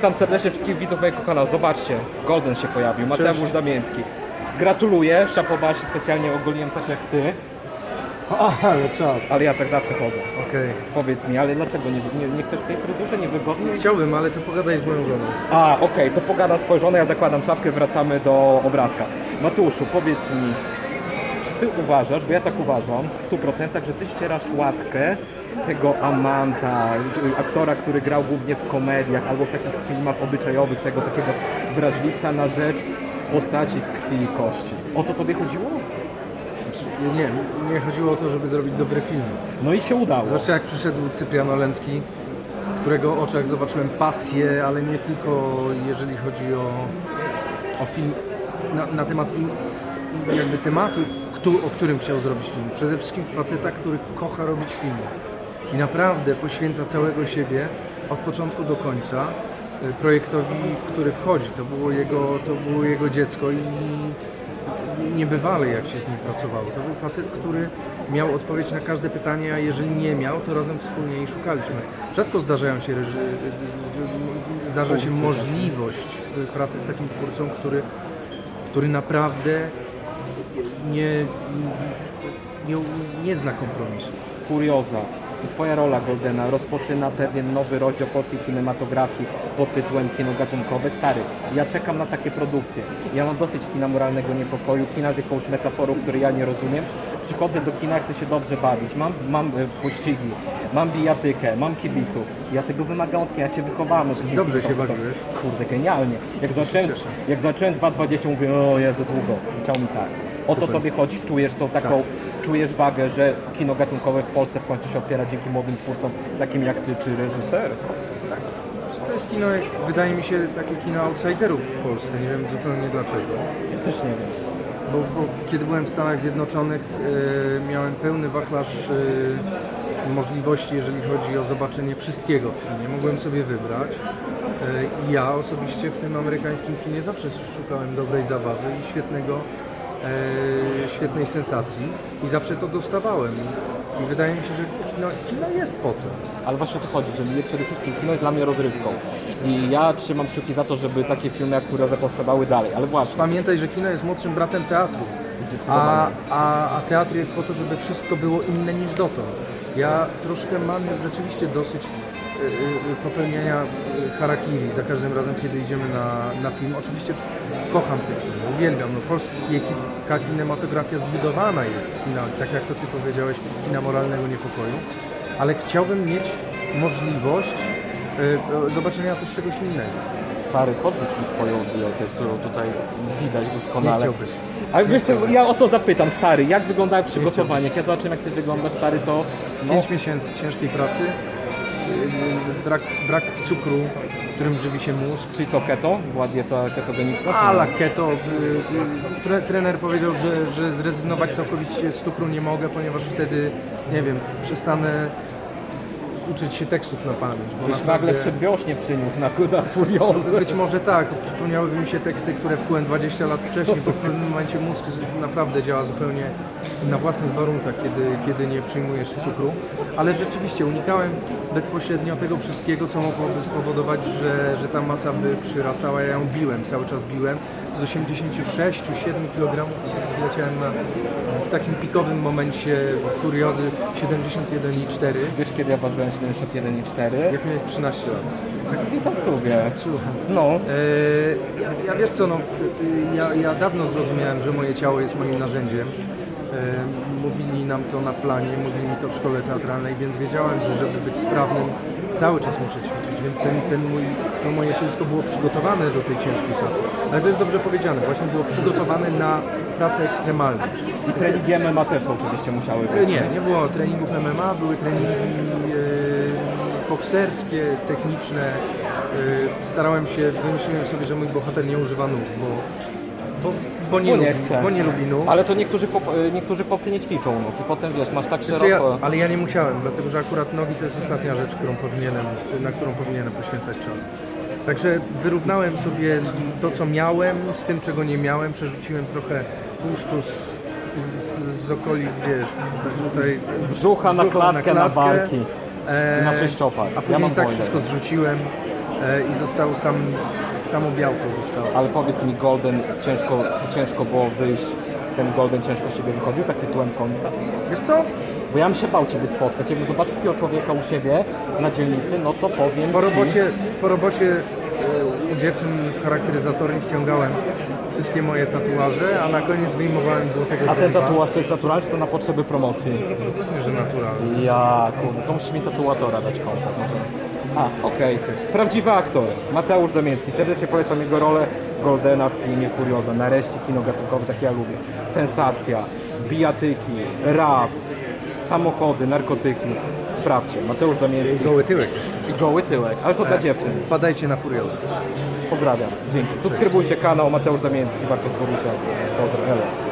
Witam serdecznie wszystkich widzów mojego kanału. Zobaczcie, Golden się pojawił, Mateusz Damięcki. Gratuluję, szapobasie specjalnie ogoliłem tak jak ty, Aha, ale czad. ale ja tak zawsze chodzę. Okej. Powiedz mi, ale dlaczego nie, nie, nie chcesz w tej fryzurze, niewygodnie? Chciałbym, ale to pogadaj z moją żoną. A, okej, to pogada swoją żonę, ja zakładam czapkę, wracamy do obrazka. Mateuszu, powiedz mi, ty uważasz, bo ja tak uważam, w 100%, że ty ścierasz łatkę tego Amanta, aktora, który grał głównie w komediach albo w takich filmach obyczajowych, tego takiego wrażliwca na rzecz postaci z krwi i kości. O to tobie chodziło? Znaczy, nie, nie chodziło o to, żeby zrobić dobry film. No i się udało. Zwłaszcza jak przyszedł Cyprian Olęcki, w którego oczach zobaczyłem pasję, ale nie tylko jeżeli chodzi o, o film, na, na temat filmu, jakby tematu, któ- o którym chciał zrobić film. Przede wszystkim faceta, który kocha robić filmy i naprawdę poświęca całego siebie od początku do końca y, projektowi, w który wchodzi. To było jego, to było jego dziecko i niebywale jak się z nim pracowało. To był facet, który miał odpowiedź na każde pytanie, a jeżeli nie miał, to razem wspólnie jej szukaliśmy. Rzadko zdarzają się reży... zdarza się możliwość y, pracy z takim twórcą, który, który naprawdę nie, nie, nie zna kompromisu. Furioza i Twoja rola Goldena rozpoczyna pewien nowy rozdział polskiej kinematografii pod tytułem Kino gatunkowe. Stary, ja czekam na takie produkcje. Ja mam dosyć kina moralnego niepokoju, kina z jakąś metaforą, której ja nie rozumiem. Przychodzę do kina, chcę się dobrze bawić, mam, mam e, pościgi, mam bijatykę, mam kibiców. Ja tego wymagam od kina, ja się wychowałem. kina. Dobrze się bawiłeś. Kurde, genialnie. Jak zacząłem, jak zacząłem 2.20 mówię, o Jezu, długo. Chciał mi tak. O to tobie chodzi? Czujesz tą taką, Tak. czujesz wagę, że kino gatunkowe w Polsce w końcu się otwiera dzięki młodym twórcom, takim jak ty czy reżyser? To jest kino, wydaje mi się, takie kino outsiderów w Polsce. Nie wiem zupełnie dlaczego. Ja też nie wiem. Bo, bo kiedy byłem w Stanach Zjednoczonych, e, miałem pełny wachlarz e, możliwości, jeżeli chodzi o zobaczenie wszystkiego w kinie. Mogłem sobie wybrać. I ja osobiście w tym amerykańskim kinie zawsze szukałem dobrej zabawy i świetnego, świetnej sensacji. I zawsze to dostawałem. I wydaje mi się, że kino, kino jest po to. Ale właśnie o to chodzi, że mnie przede wszystkim kino jest dla mnie rozrywką. I ja trzymam kciuki za to, żeby takie filmy jak Furioza powstawały dalej. Ale właśnie, Pamiętaj, że kino jest młodszym bratem teatru. A, a, a teatr jest po to, żeby wszystko było inne niż dotąd. Ja troszkę mam już rzeczywiście dosyć y, y, popełniania harakiri za każdym razem, kiedy idziemy na, na film. Oczywiście kocham te filmy, uwielbiam. No, polska kinematografia zbudowana jest z kina, tak jak to Ty powiedziałeś, kina moralnego niepokoju, ale chciałbym mieć możliwość y, zobaczenia też czegoś innego. Stary, podrzuć mi swoją dietę, którą tutaj widać Nie doskonale. chciałbyś. Ale wiesz co, ja o to zapytam, stary, jak wyglądały przygotowania? Jak ja zobaczyłem, jak ty wyglądasz, stary, to... No, 5 miesięcy ciężkiej pracy, brak, brak cukru, którym żywi się mózg. czyli co, keto? Była dieta ketogeniczna? Ala keto. yy, yy, tre, trener powiedział, że, że zrezygnować całkowicie z cukru nie mogę, ponieważ wtedy, nie wiem, przestanę uczyć się tekstów na pamięć. Bo Byś nagle przedwiośnie przyniósł na kuda furiozę. Być może tak, przypomniałyby mi się teksty, które wkułem 20 lat wcześniej, bo w pewnym momencie mózg naprawdę działa zupełnie na własnych warunkach, kiedy, kiedy nie przyjmujesz cukru. Ale rzeczywiście unikałem bezpośrednio tego wszystkiego, co mogłoby spowodować, że, że ta masa by przyrastała. Ja ją biłem, cały czas biłem. Z 86-7 kg zleciałem na, w takim pikowym momencie kuriozy 71,4. Wiesz, kiedy ja ważyłem 71,4? Jak miałeś 13 lat. Tak witam w tubie. Słucham. No, E, ja, ja wiesz co, no, ja, ja dawno zrozumiałem, że moje ciało jest moim narzędziem. E, mówili nam to na planie, mówili mi to w szkole teatralnej, więc wiedziałem, że żeby być sprawnym, cały czas muszę ćwiczyć, więc ten, ten mój, to moje wszystko było przygotowane do tej ciężkiej pracy. Ale to jest dobrze powiedziane, właśnie było przygotowane na pracę ekstremalną. i treningi MMA też oczywiście musiały być. Nie, nie było treningów MMA, były treningi e, bokserskie, techniczne. E, starałem się, wymyśliłem sobie, że mój bohater nie używa nóg, bo, bo, bo, nie, Bo nie lubi, chce. bo nie lubi nóg. Ale to niektórzy, chłop, y, niektórzy chłopcy nie ćwiczą nóg i potem wiesz, masz tak co, ja, szeroko... ale ja nie musiałem, dlatego że akurat nogi to jest ostatnia rzecz, którą powinienem, na którą powinienem poświęcać czas. Także wyrównałem sobie to, co miałem, z tym, czego nie miałem. Przerzuciłem trochę tłuszczu z, z, z okolic, wiesz, tutaj Brzucha na klatkę, na barki. E, na sześciopak. A Ja później mam tak wszystko zrzuciłem e, i został sam, samo białko zostało. Ale powiedz mi, Golden, ciężko, ciężko było wyjść, ten Golden ciężko z Ciebie wychodził, tak tytułem końca? Wiesz co? Bo ja bym się bał Ciebie spotkać, jakbym zobaczył takiego człowieka u siebie na dzielnicy, no to powiem Po Ci... robocie, po robocie e, u dziewczyn w charakteryzatorni ściągałem wszystkie moje tatuaże, a na koniec wyjmowałem złotego A ten tatuaż to jest naturalny, czy to na potrzeby promocji? Myślę, że naturalny. Ja, kurde, to musisz mi tatuatora dać kontakt może. A, okej. Prawdziwy aktor, Mateusz Damiński. Serdecznie polecam jego rolę Goldena w filmie Furioza. Nareszcie kino gatunkowe, takie ja lubię. Sensacja, bijatyki, rap, samochody, narkotyki. Sprawdźcie, Mateusz Damiński Goły tyłek i goły tyłek, ale to dla dziewczyn. Padajcie na furiozę. Pozdrawiam, dzięki. Subskrybujcie kanał Mateusz Damiński, Bartosz Borucia. Pozdrawiam.